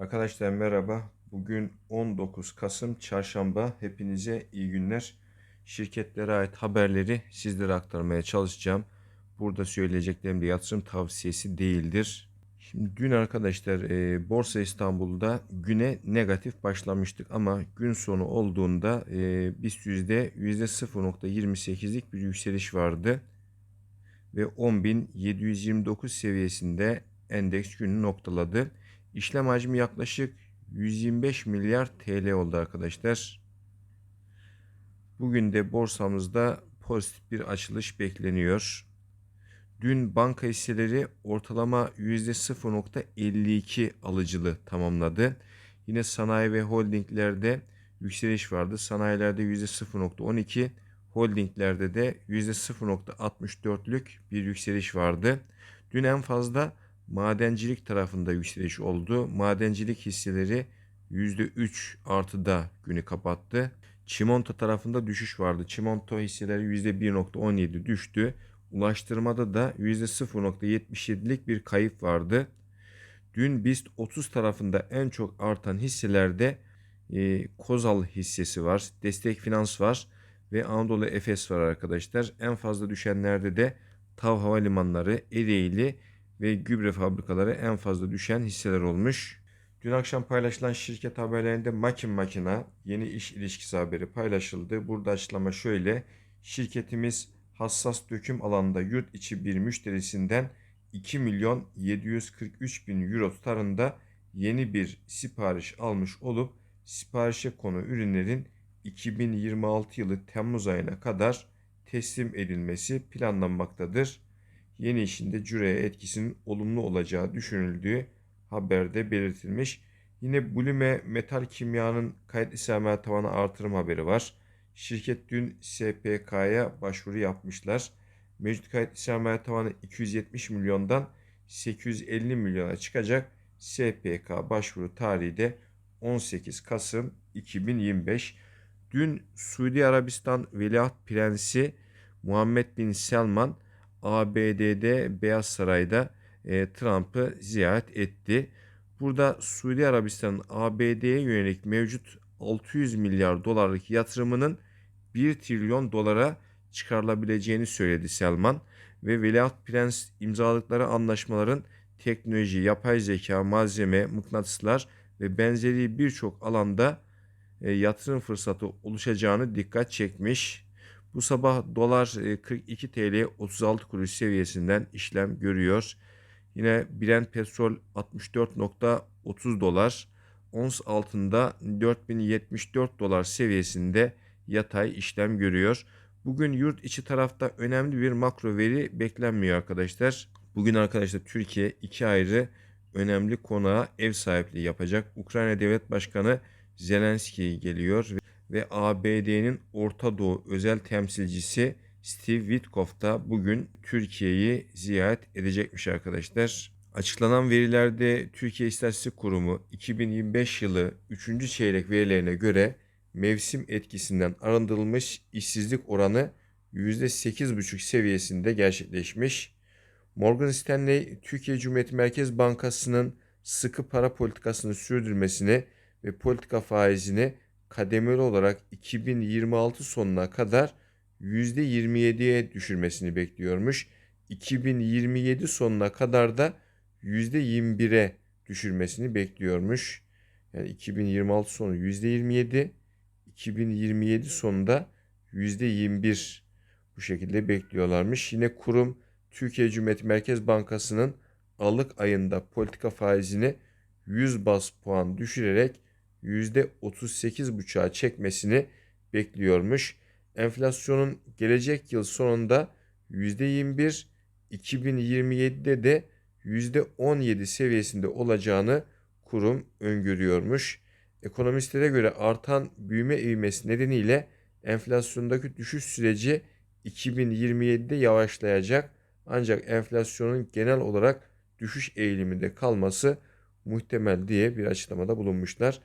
Arkadaşlar merhaba. Bugün 19 Kasım Çarşamba. Hepinize iyi günler. Şirketlere ait haberleri sizlere aktarmaya çalışacağım. Burada söyleyeceklerim de yatırım tavsiyesi değildir. Şimdi dün arkadaşlar e, Borsa İstanbul'da güne negatif başlamıştık ama gün sonu olduğunda e, BIST yüzde 0.28'lik bir yükseliş vardı ve 10.729 seviyesinde endeks günü noktaladı. İşlem hacmi yaklaşık 125 milyar TL oldu arkadaşlar. Bugün de borsamızda pozitif bir açılış bekleniyor. Dün banka hisseleri ortalama %0.52 alıcılı tamamladı. Yine sanayi ve holdinglerde yükseliş vardı. Sanayilerde %0.12, holdinglerde de %0.64'lük bir yükseliş vardı. Dün en fazla madencilik tarafında yükseliş oldu. Madencilik hisseleri %3 artıda günü kapattı. Çimento tarafında düşüş vardı. Çimento hisseleri %1.17 düştü. Ulaştırmada da %0.77'lik bir kayıp vardı. Dün BIST 30 tarafında en çok artan hisselerde e, Kozal hissesi var, Destek Finans var ve Anadolu Efes var arkadaşlar. En fazla düşenlerde de Tav Havalimanları, Ereğli ve gübre fabrikaları en fazla düşen hisseler olmuş. Dün akşam paylaşılan şirket haberlerinde Makin Makina yeni iş ilişkisi haberi paylaşıldı. Burada açıklama şöyle. Şirketimiz hassas döküm alanında yurt içi bir müşterisinden 2 milyon 743 bin euro tutarında yeni bir sipariş almış olup siparişe konu ürünlerin 2026 yılı Temmuz ayına kadar teslim edilmesi planlanmaktadır. Yeni işinde cüreye etkisinin olumlu olacağı düşünüldüğü haberde belirtilmiş. Yine Blume Metal Kimya'nın kayıtlı sermaye tavanı artırım haberi var. Şirket dün SPK'ya başvuru yapmışlar. Mevcut kayıtlı sermaye tavanı 270 milyondan 850 milyona çıkacak. SPK başvuru tarihi de 18 Kasım 2025. Dün Suudi Arabistan Veliaht Prensi Muhammed Bin Selman ABD'de Beyaz Saray'da e, Trump'ı ziyaret etti. Burada Suudi Arabistan'ın ABD'ye yönelik mevcut 600 milyar dolarlık yatırımının 1 trilyon dolara çıkarılabileceğini söyledi Selman ve Veliaht Prens imzaladıkları anlaşmaların teknoloji, yapay zeka, malzeme, mıknatıslar ve benzeri birçok alanda e, yatırım fırsatı oluşacağını dikkat çekmiş. Bu sabah dolar 42 TL 36 kuruş seviyesinden işlem görüyor. Yine Brent petrol 64.30 dolar. Ons altında 4074 dolar seviyesinde yatay işlem görüyor. Bugün yurt içi tarafta önemli bir makro veri beklenmiyor arkadaşlar. Bugün arkadaşlar Türkiye iki ayrı önemli konuğa ev sahipliği yapacak. Ukrayna Devlet Başkanı Zelenski geliyor ve ABD'nin Orta Doğu özel temsilcisi Steve Witkoff da bugün Türkiye'yi ziyaret edecekmiş arkadaşlar. Açıklanan verilerde Türkiye İstatistik Kurumu 2025 yılı 3. çeyrek verilerine göre mevsim etkisinden arındırılmış işsizlik oranı %8,5 seviyesinde gerçekleşmiş. Morgan Stanley, Türkiye Cumhuriyet Merkez Bankası'nın sıkı para politikasını sürdürmesini ve politika faizini kademeli olarak 2026 sonuna kadar %27'ye düşürmesini bekliyormuş. 2027 sonuna kadar da %21'e düşürmesini bekliyormuş. Yani 2026 sonu %27, 2027 sonunda %21 bu şekilde bekliyorlarmış. Yine kurum Türkiye Cumhuriyeti Merkez Bankası'nın Aralık ayında politika faizini 100 bas puan düşürerek %38,5'a çekmesini bekliyormuş. Enflasyonun gelecek yıl sonunda %21, 2027'de de %17 seviyesinde olacağını kurum öngörüyormuş. Ekonomistlere göre artan büyüme ivmesi nedeniyle enflasyondaki düşüş süreci 2027'de yavaşlayacak. Ancak enflasyonun genel olarak düşüş eğiliminde kalması muhtemel diye bir açıklamada bulunmuşlar.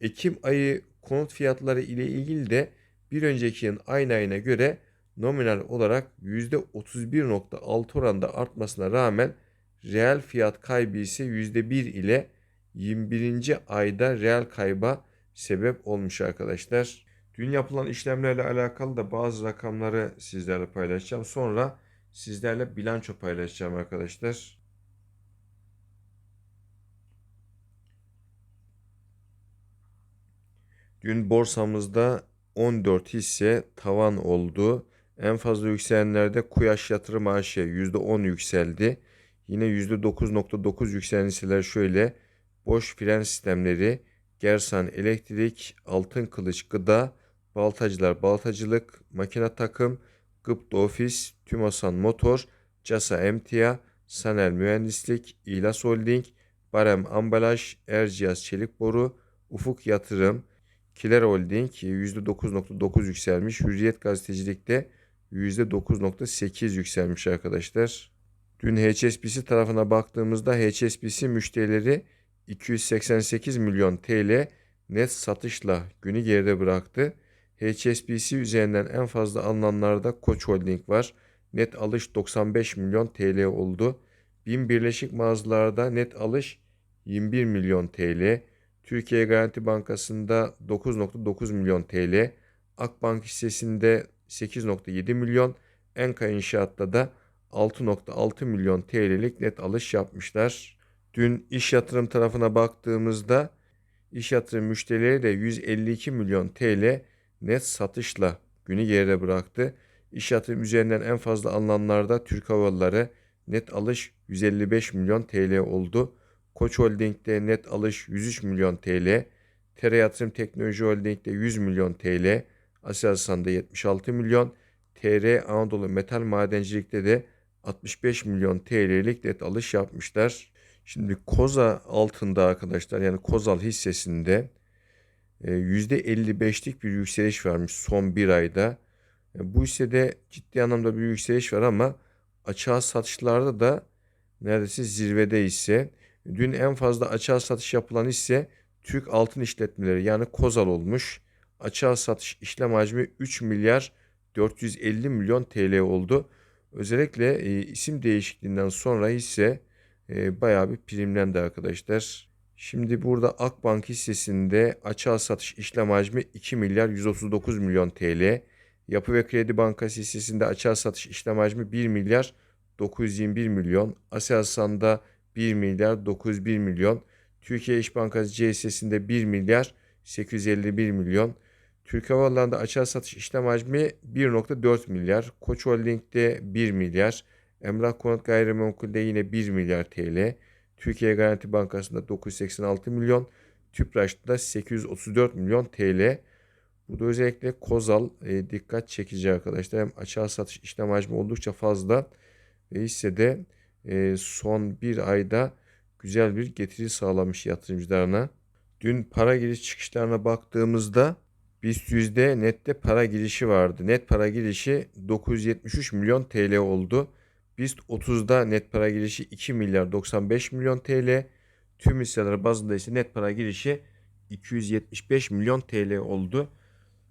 Ekim ayı konut fiyatları ile ilgili de bir önceki yılın aynı ayına göre nominal olarak %31.6 oranda artmasına rağmen reel fiyat kaybı ise %1 ile 21. ayda reel kayba sebep olmuş arkadaşlar. Dün yapılan işlemlerle alakalı da bazı rakamları sizlerle paylaşacağım. Sonra sizlerle bilanço paylaşacağım arkadaşlar. Dün borsamızda 14 hisse tavan oldu. En fazla yükselenlerde Kuyaş Yatırım AŞ %10 yükseldi. Yine %9.9 yükselen hisseler şöyle. Boş fren sistemleri, Gersan Elektrik, Altın Kılıç Gıda, Baltacılar Baltacılık, Makine Takım, Gıpta Ofis, Tümosan Motor, Casa Emtia, Sanel Mühendislik, İlas Holding, Barem Ambalaj, Erciyes Çelik Boru, Ufuk Yatırım, Kiler Holding %9.9 yükselmiş. Hürriyet Gazetecilik'te %9.8 yükselmiş arkadaşlar. Dün HSBC tarafına baktığımızda HSBC müşterileri 288 milyon TL net satışla günü geride bıraktı. HSBC üzerinden en fazla alınanlarda Koç Holding var. Net alış 95 milyon TL oldu. BİM Birleşik Mağazalarda net alış 21 milyon TL. Türkiye Garanti Bankası'nda 9.9 milyon TL. Akbank hissesinde 8.7 milyon. Enka İnşaat'ta da 6.6 milyon TL'lik net alış yapmışlar. Dün iş yatırım tarafına baktığımızda iş yatırım müşterileri de 152 milyon TL net satışla günü geride bıraktı. İş yatırım üzerinden en fazla alınanlarda Türk Hava net alış 155 milyon TL oldu. Koç Holding'de net alış 103 milyon TL. Tere Yatırım Teknoloji Holding'de 100 milyon TL. Aselsan'da 76 milyon. TR Anadolu Metal Madencilik'te de 65 milyon TL'lik net alış yapmışlar. Şimdi Koza altında arkadaşlar yani Kozal hissesinde %55'lik bir yükseliş varmış son bir ayda. E, bu hissede ciddi anlamda bir yükseliş var ama açığa satışlarda da neredeyse zirvede ise dün en fazla açığa satış yapılan ise Türk Altın İşletmeleri yani Kozal olmuş. Açığa satış işlem hacmi 3 milyar 450 milyon TL oldu. Özellikle e, isim değişikliğinden sonra ise e, bayağı bir primlendi arkadaşlar. Şimdi burada Akbank hissesinde açığa satış işlem hacmi 2 milyar 139 milyon TL. Yapı ve Kredi Bankası hissesinde açığa satış işlem hacmi 1 milyar 921 milyon. Aselsan'da 1 milyar 901 milyon. Türkiye İş Bankası C hissesinde 1 milyar 851 milyon. Türk Hava Yolları'nda açığa satış işlem hacmi 1.4 milyar. Koç Holding'de 1 milyar. Emlak Konut Gayrimenkul'de yine 1 milyar TL. Türkiye Garanti Bankası'nda 986 milyon. Tüpraş'ta da 834 milyon TL. Bu da özellikle Kozal e, dikkat çekici arkadaşlar. Hem açığa satış işlem hacmi oldukça fazla ve hissede son bir ayda güzel bir getiri sağlamış yatırımcılarına. Dün para giriş çıkışlarına baktığımızda BIST yüzde nette para girişi vardı. Net para girişi 973 milyon TL oldu. BIST 30'da net para girişi 2 milyar 95 milyon TL. Tüm hisseler bazında ise net para girişi 275 milyon TL oldu.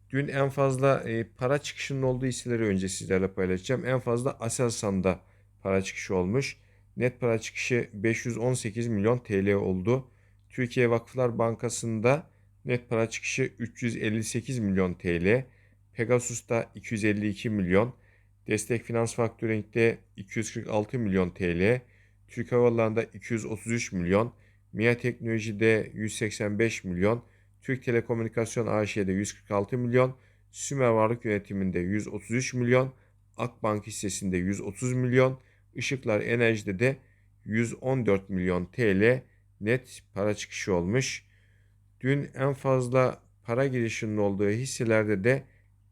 Dün en fazla e, para çıkışının olduğu hisseleri önce sizlerle paylaşacağım. En fazla Aselsan'da para çıkışı olmuş. Net para çıkışı 518 milyon TL oldu. Türkiye Vakıflar Bankası'nda net para çıkışı 358 milyon TL. Pegasus'ta 252 milyon. Destek Finans Faktöring'de 246 milyon TL. Türk Hava Yolları'nda 233 milyon. MİA Teknoloji'de 185 milyon. Türk Telekomünikasyon AŞ'de 146 milyon. Sümer Varlık Yönetimi'nde 133 milyon. Akbank hissesinde 130 milyon. Işıklar Enerji'de de 114 milyon TL net para çıkışı olmuş. Dün en fazla para girişinin olduğu hisselerde de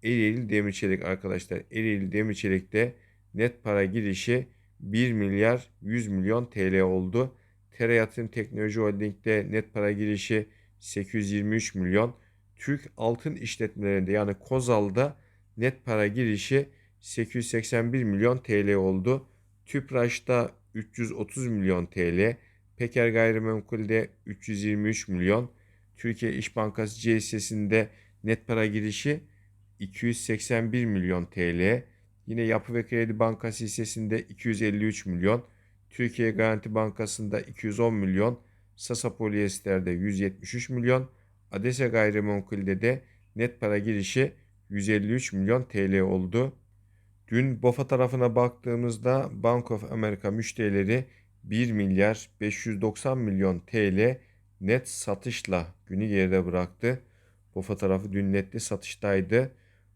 Ereğli Demirçelik arkadaşlar. Ereğli Demirçelik'te net para girişi 1 milyar 100 milyon TL oldu. Tere Yatırım Teknoloji Holding'de net para girişi 823 milyon. Türk Altın İşletmelerinde yani Kozal'da net para girişi 881 milyon TL oldu. Tüpraş'ta 330 milyon TL. Peker Gayrimenkul'de 323 milyon. Türkiye İş Bankası C net para girişi 281 milyon TL. Yine Yapı ve Kredi Bankası hissesinde 253 milyon. Türkiye Garanti Bankası'nda 210 milyon. Sasa Polyester'de 173 milyon. Adese Gayrimenkul'de de net para girişi 153 milyon TL oldu. Dün BOFA tarafına baktığımızda Bank of America müşterileri 1 milyar 590 milyon TL net satışla günü geride bıraktı. BOFA tarafı dün netli satıştaydı.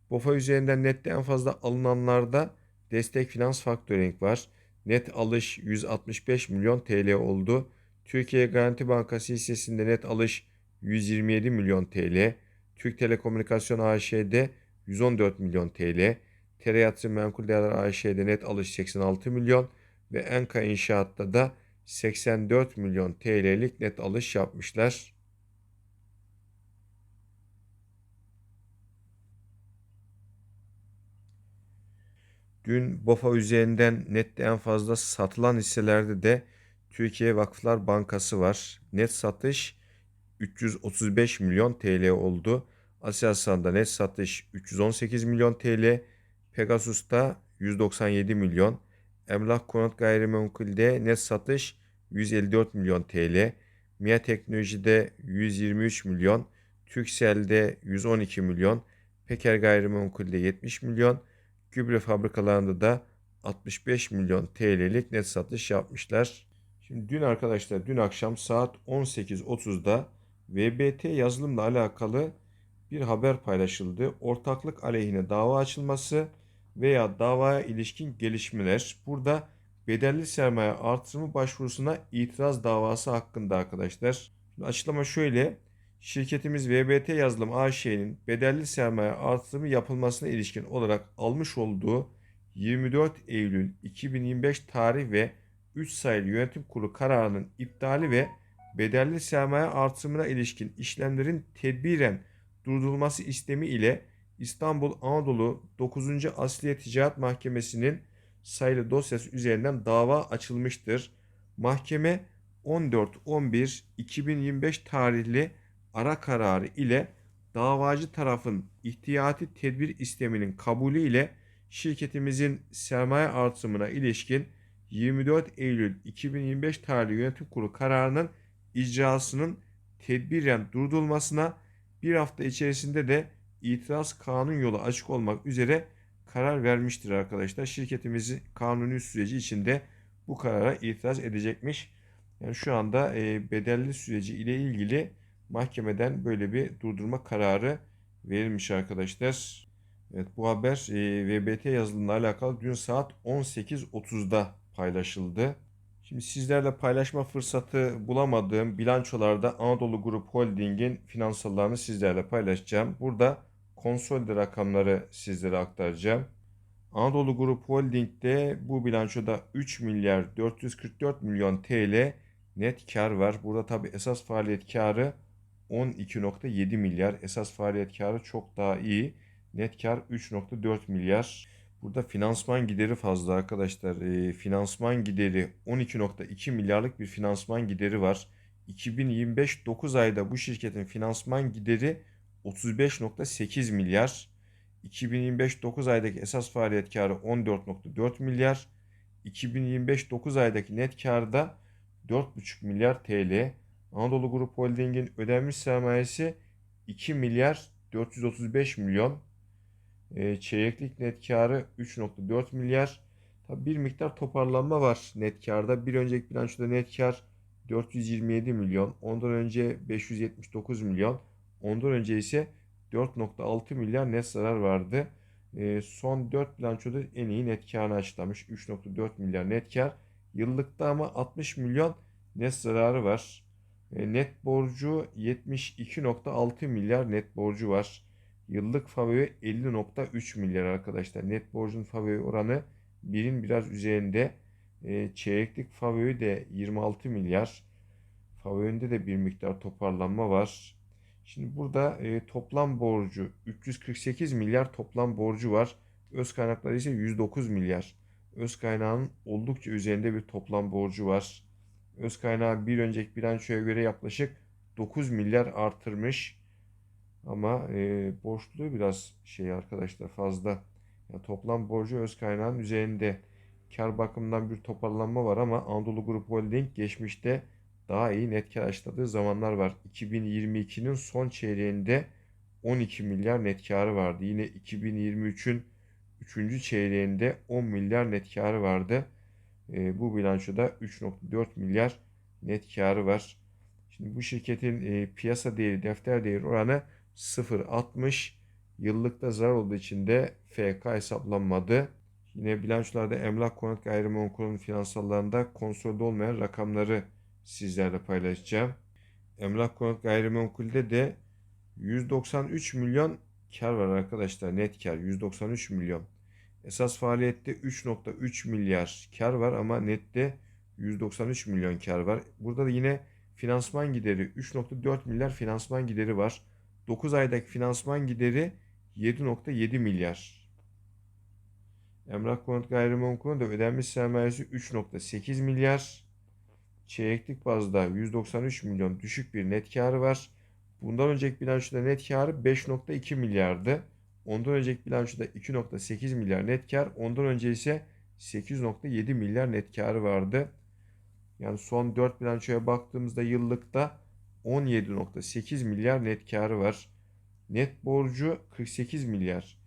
BOFA üzerinden nette en fazla alınanlarda Destek Finans Factoring var. Net alış 165 milyon TL oldu. Türkiye Garanti Bankası hissesinde net alış 127 milyon TL. Türk Telekomünikasyon AŞ'de 114 milyon TL. Tere Yatırım Menkul Değerler AŞ'de net alış 86 milyon ve Enka İnşaat'ta da 84 milyon TL'lik net alış yapmışlar. Dün BOFA üzerinden nette en fazla satılan hisselerde de Türkiye Vakıflar Bankası var. Net satış 335 milyon TL oldu. Aselsan'da net satış 318 milyon TL. Pegasus'ta 197 milyon. Emlak Konut Gayrimenkul'de net satış 154 milyon TL. MIA Teknoloji'de 123 milyon. Türkcell'de 112 milyon. Peker Gayrimenkul'de 70 milyon. Gübre fabrikalarında da 65 milyon TL'lik net satış yapmışlar. Şimdi dün arkadaşlar dün akşam saat 18.30'da VBT yazılımla alakalı bir haber paylaşıldı. Ortaklık aleyhine dava açılması veya davaya ilişkin gelişmeler. Burada bedelli sermaye artırımı başvurusuna itiraz davası hakkında arkadaşlar. Şimdi açıklama şöyle. Şirketimiz VBT Yazılım AŞ'nin bedelli sermaye artırımı yapılmasına ilişkin olarak almış olduğu 24 Eylül 2025 tarih ve 3 sayılı yönetim kurulu kararının iptali ve bedelli sermaye artırımına ilişkin işlemlerin tedbiren durdurulması istemi ile İstanbul Anadolu 9. Asliye Ticaret Mahkemesi'nin sayılı dosyası üzerinden dava açılmıştır. Mahkeme 14-11-2025 tarihli ara kararı ile davacı tarafın ihtiyati tedbir isteminin kabulü ile şirketimizin sermaye artımına ilişkin 24 Eylül 2025 tarihli yönetim kurulu kararının icrasının tedbiren durdurulmasına bir hafta içerisinde de itiraz kanun yolu açık olmak üzere karar vermiştir arkadaşlar. Şirketimizi kanuni süreci içinde bu karara itiraz edecekmiş. Yani şu anda e, bedelli süreci ile ilgili mahkemeden böyle bir durdurma kararı verilmiş arkadaşlar. Evet bu haber e, VBT yazılımla alakalı dün saat 18.30'da paylaşıldı. Şimdi sizlerle paylaşma fırsatı bulamadığım bilançolarda Anadolu Grup Holding'in finansallarını sizlerle paylaşacağım. Burada konsolide rakamları sizlere aktaracağım. Anadolu Grup Holding'de bu bilançoda 3 milyar 444 milyon TL net kar var. Burada tabi esas faaliyet karı 12.7 milyar. Esas faaliyet karı çok daha iyi. Net kar 3.4 milyar. Burada finansman gideri fazla arkadaşlar. E, finansman gideri 12.2 milyarlık bir finansman gideri var. 2025 9 ayda bu şirketin finansman gideri 35.8 milyar. 2025 9 aydaki esas faaliyet karı 14.4 milyar. 2025 9 aydaki net karda 4.5 milyar TL. Anadolu Grup Holding'in ödenmiş sermayesi 2 milyar 435 milyon. E, çeyreklik net karı 3.4 milyar. Tabi bir miktar toparlanma var net karda. Bir önceki bilançoda net kar 427 milyon. Ondan önce 579 milyon. Ondan önce ise 4.6 milyar net zarar vardı. E, son 4 bilançoda en iyi net karını açıklamış. 3.4 milyar net kar. Yıllıkta ama 60 milyon net zararı var. E, net borcu 72.6 milyar net borcu var. Yıllık favori 50.3 milyar arkadaşlar. Net borcun favori oranı birin biraz üzerinde. E, çeyreklik favori de 26 milyar. Favorinde de bir miktar toparlanma var. Şimdi burada e, toplam borcu 348 milyar toplam borcu var. Öz kaynakları ise 109 milyar. Öz kaynağın oldukça üzerinde bir toplam borcu var. Öz kaynağı bir önceki bilançoya göre yaklaşık 9 milyar artırmış. Ama e, borçluluğu biraz şey arkadaşlar fazla. Yani toplam borcu öz kaynağın üzerinde. Kar bakımından bir toparlanma var ama Anadolu Grup Holding geçmişte daha iyi net kar açıkladığı zamanlar var. 2022'nin son çeyreğinde 12 milyar net karı vardı. Yine 2023'ün 3. çeyreğinde 10 milyar net karı vardı. E, bu bilançoda 3.4 milyar net karı var. Şimdi bu şirketin e, piyasa değeri, defter değeri oranı 0.60. Yıllıkta zarar olduğu için de FK hesaplanmadı. Yine bilançolarda emlak konut gayrimenkulün finansallarında konsolide olmayan rakamları sizlerle paylaşacağım. Emlak konut gayrimenkulde de 193 milyon kar var arkadaşlar. Net kar 193 milyon. Esas faaliyette 3.3 milyar kar var ama nette 193 milyon kar var. Burada da yine finansman gideri 3.4 milyar finansman gideri var. 9 aydaki finansman gideri 7.7 milyar. Emlak konut gayrimenkulün de ödenmiş sermayesi 3.8 milyar. Çeyreklik bazda 193 milyon düşük bir net karı var. Bundan önceki bilançoda net karı 5.2 milyardı. Ondan önceki bilançoda 2.8 milyar net kar. Ondan önce ise 8.7 milyar net karı vardı. Yani son 4 bilançoya baktığımızda yıllıkta 17.8 milyar net karı var. Net borcu 48 milyar.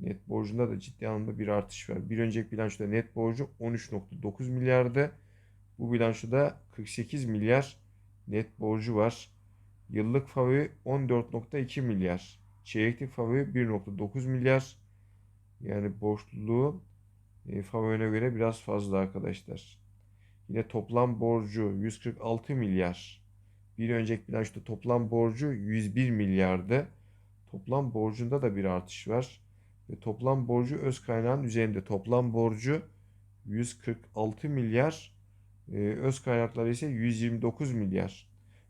Net borcunda da ciddi anlamda bir artış var. Bir önceki bilançoda net borcu 13.9 milyardı. Bu bilançoda 48 milyar net borcu var. Yıllık favori 14.2 milyar. Çeyreklik favori 1.9 milyar. Yani borçluluğu e, favorine göre biraz fazla arkadaşlar. Yine toplam borcu 146 milyar. Bir önceki bilançoda toplam borcu 101 milyardı. Toplam borcunda da bir artış var. Ve toplam borcu öz kaynağın üzerinde. Toplam borcu 146 milyar. E, öz kaynakları ise 129 milyar.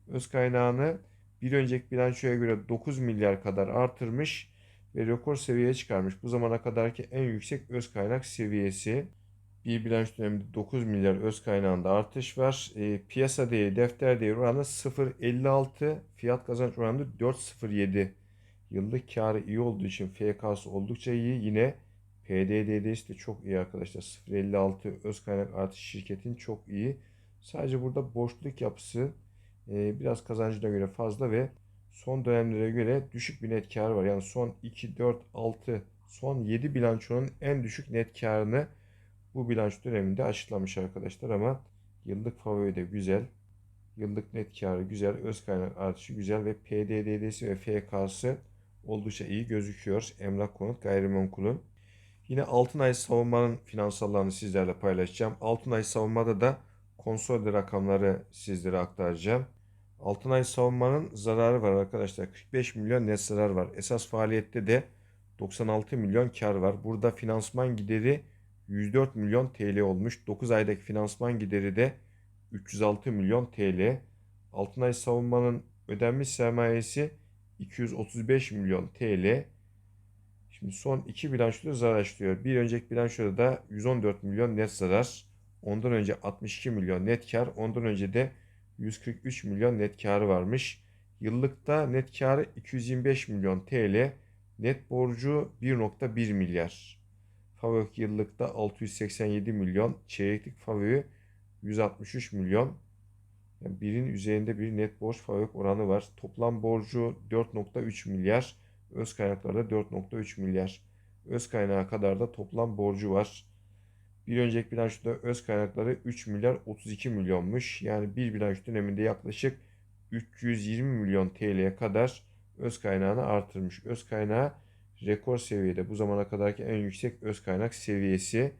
Öz kaynağını bir önceki bilançoya göre 9 milyar kadar artırmış ve rekor seviyeye çıkarmış. Bu zamana kadarki en yüksek öz kaynak seviyesi. Bir bilanço döneminde 9 milyar öz kaynağında artış var. E, piyasa değeri, defter değeri oranı 0.56, fiyat kazanç oranı 4.07. Yıllık karı iyi olduğu için FK'sı oldukça iyi. Yine PDD'si de çok iyi arkadaşlar. 0.56 öz kaynak artış şirketin çok iyi. Sadece burada borçluluk yapısı e, biraz kazancına göre fazla ve son dönemlere göre düşük bir net kar var. Yani son 2, 4, 6, son 7 bilançonun en düşük net karını bu bilanço döneminde açıklamış arkadaşlar ama yıllık favori de güzel. Yıllık net karı güzel, öz kaynak artışı güzel ve PDD'si ve FK'sı oldukça iyi gözüküyor. Emlak konut gayrimenkulün. Yine Altınay savunmanın finansallarını sizlerle paylaşacağım. Altınay savunmada da konsolide rakamları sizlere aktaracağım. Altınay savunmanın zararı var arkadaşlar. 45 milyon net zarar var. Esas faaliyette de 96 milyon kar var. Burada finansman gideri 104 milyon TL olmuş. 9 aydaki finansman gideri de 306 milyon TL. Altınay savunmanın ödenmiş sermayesi 235 milyon TL. Şimdi son iki bilançoda zarar açlıyor. Bir önceki bilançoda da 114 milyon net zarar. Ondan önce 62 milyon net kar. Ondan önce de 143 milyon net karı varmış. Yıllıkta net karı 225 milyon TL. Net borcu 1.1 milyar. Favök yıllıkta 687 milyon. Çeyreklik Favök 163 milyon. Yani birin üzerinde bir net borç Favök oranı var. Toplam borcu 4.3 milyar. Öz kaynaklarda 4.3 milyar. Öz kaynağı kadar da toplam borcu var. Bir önceki bilançoda öz kaynakları 3 milyar 32 milyonmuş. Yani bir bilanço döneminde yaklaşık 320 milyon TL'ye kadar öz kaynağını artırmış. Öz kaynağı rekor seviyede. Bu zamana kadarki en yüksek öz kaynak seviyesi.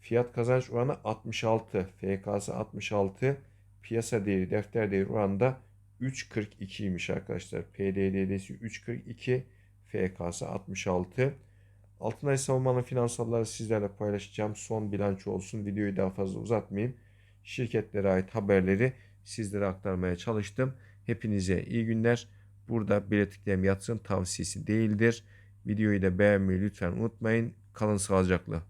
Fiyat kazanç oranı 66. FK'sı 66. Piyasa değeri, defter değeri oranında 3.42'ymiş arkadaşlar. PDD'si 3.42. FK'sı 66. Altınay Savunma'nın finansalları sizlerle paylaşacağım. Son bilanço olsun. Videoyu daha fazla uzatmayayım. Şirketlere ait haberleri sizlere aktarmaya çalıştım. Hepinize iyi günler. Burada belirttiklerim yatsın tavsiyesi değildir. Videoyu da beğenmeyi lütfen unutmayın. Kalın sağlıcakla.